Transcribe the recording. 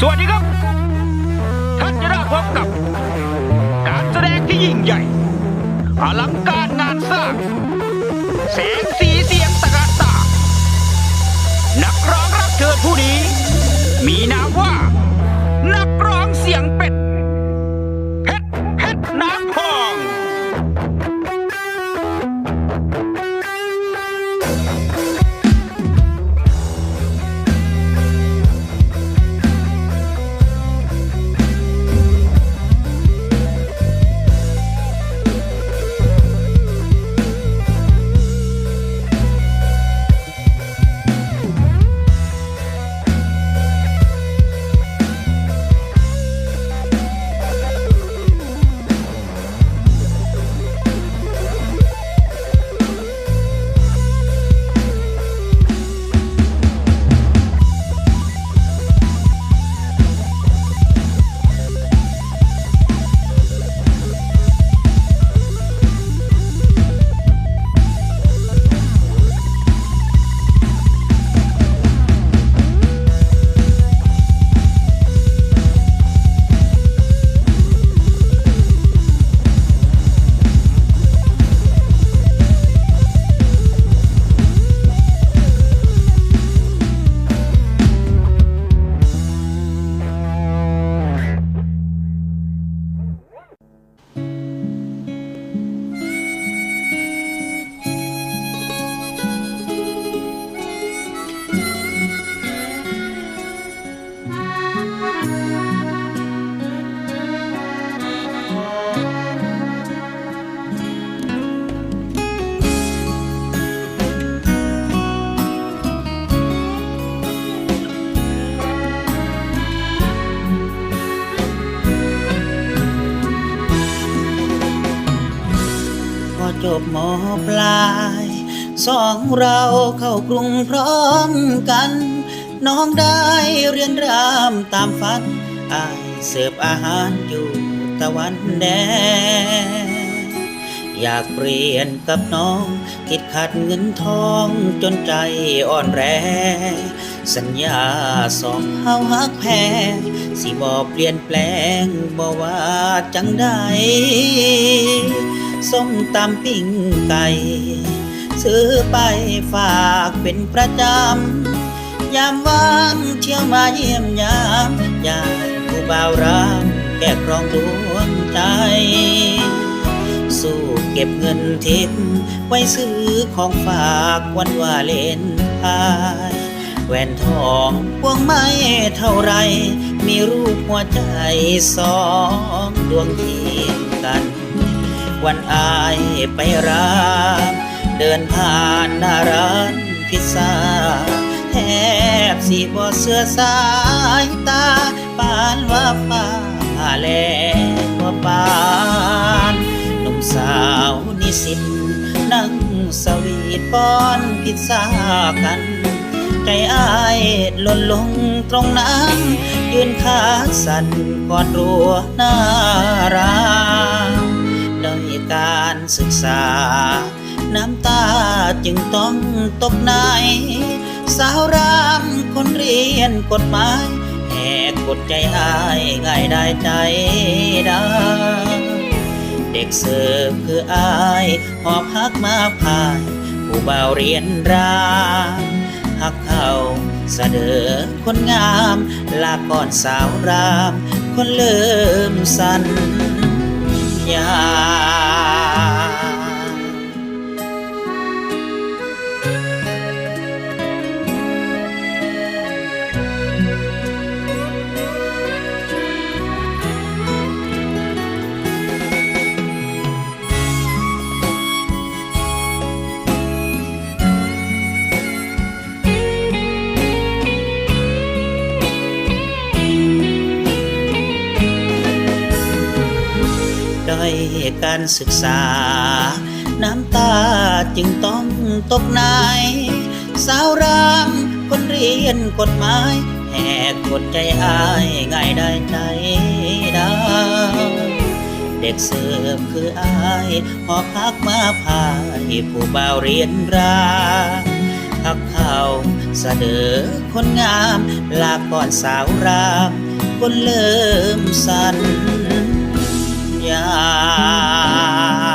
สวัสดีครับ ท่านจะได้พบกับ การแสดงที่ยิ่งใหญ่ อลังการงานสร้างแสงสีเสียงตะการตา นักร้องรับเชิญผู้นี้ มีนามว่า จบมอปลาย สองเราเข้ากรุงพร้อมกัน น้องได้เรียนรามตามฝันอายเสิร์ฟอาหารอยู่ตะวันแดงอยากเปลี่ยนกับน้อง คิดขัดเงินทองจนใจอ่อนแรง สัญญาสองเฮาฮักแพงสิบอเปลี่ยนแปลงบ่ว่าจังใด ส้มตำปิ้งไก่ ซื้อไปฝากเป็นประจำ ยามว่างเที่ยวมาเยี่ยมยามยายผู้บ่าวรามแก้ครองดวงใจ สู้เก็บเงินทิปไว้ซื้อของฝากวันวาเลนไทน์แหวนทองพวงไม้เท่าไร มีรูปหัวใจสองดวงเคียง วันอายไปรามเดินผ่านหน้าร้านพิซซ่าแทบสีบ่เสื้อสายตา ปานว่าฟ้าแลกว่าปานหนุ่มสาวนิสิตนั่งสวีทป้อนพิซซ่ากันใจอายหล่นลงตรงนั้นยืนขาสั่นกอดรัวหน้ารามด้อ ยการศึกษา น้ำตาจึงต้องตกใน สาวรามคนเรียนกฎหมายแหกกฎใจอายง่ายได้ใจดาเด็กเสิร์ฟคืออายหอบพักมาพายผู้บ่าวเรียนรามหักเขาเสดอคนงาม ลาก่อนสาวราม คนเริ่มสัญ ญา อยการศึกษา น้ำตาจึงต้องตกในสาวรามคนเรียนกฎหมายแหกกฎใจอายง่ายได้ใจดาเด็กเสิร์ฟคืออายหอพักมาพายผู้บ่าวเรียนราหทักเขาเสดอคนงาม ลาก่อนสาวรามคนเริ่มสัญญา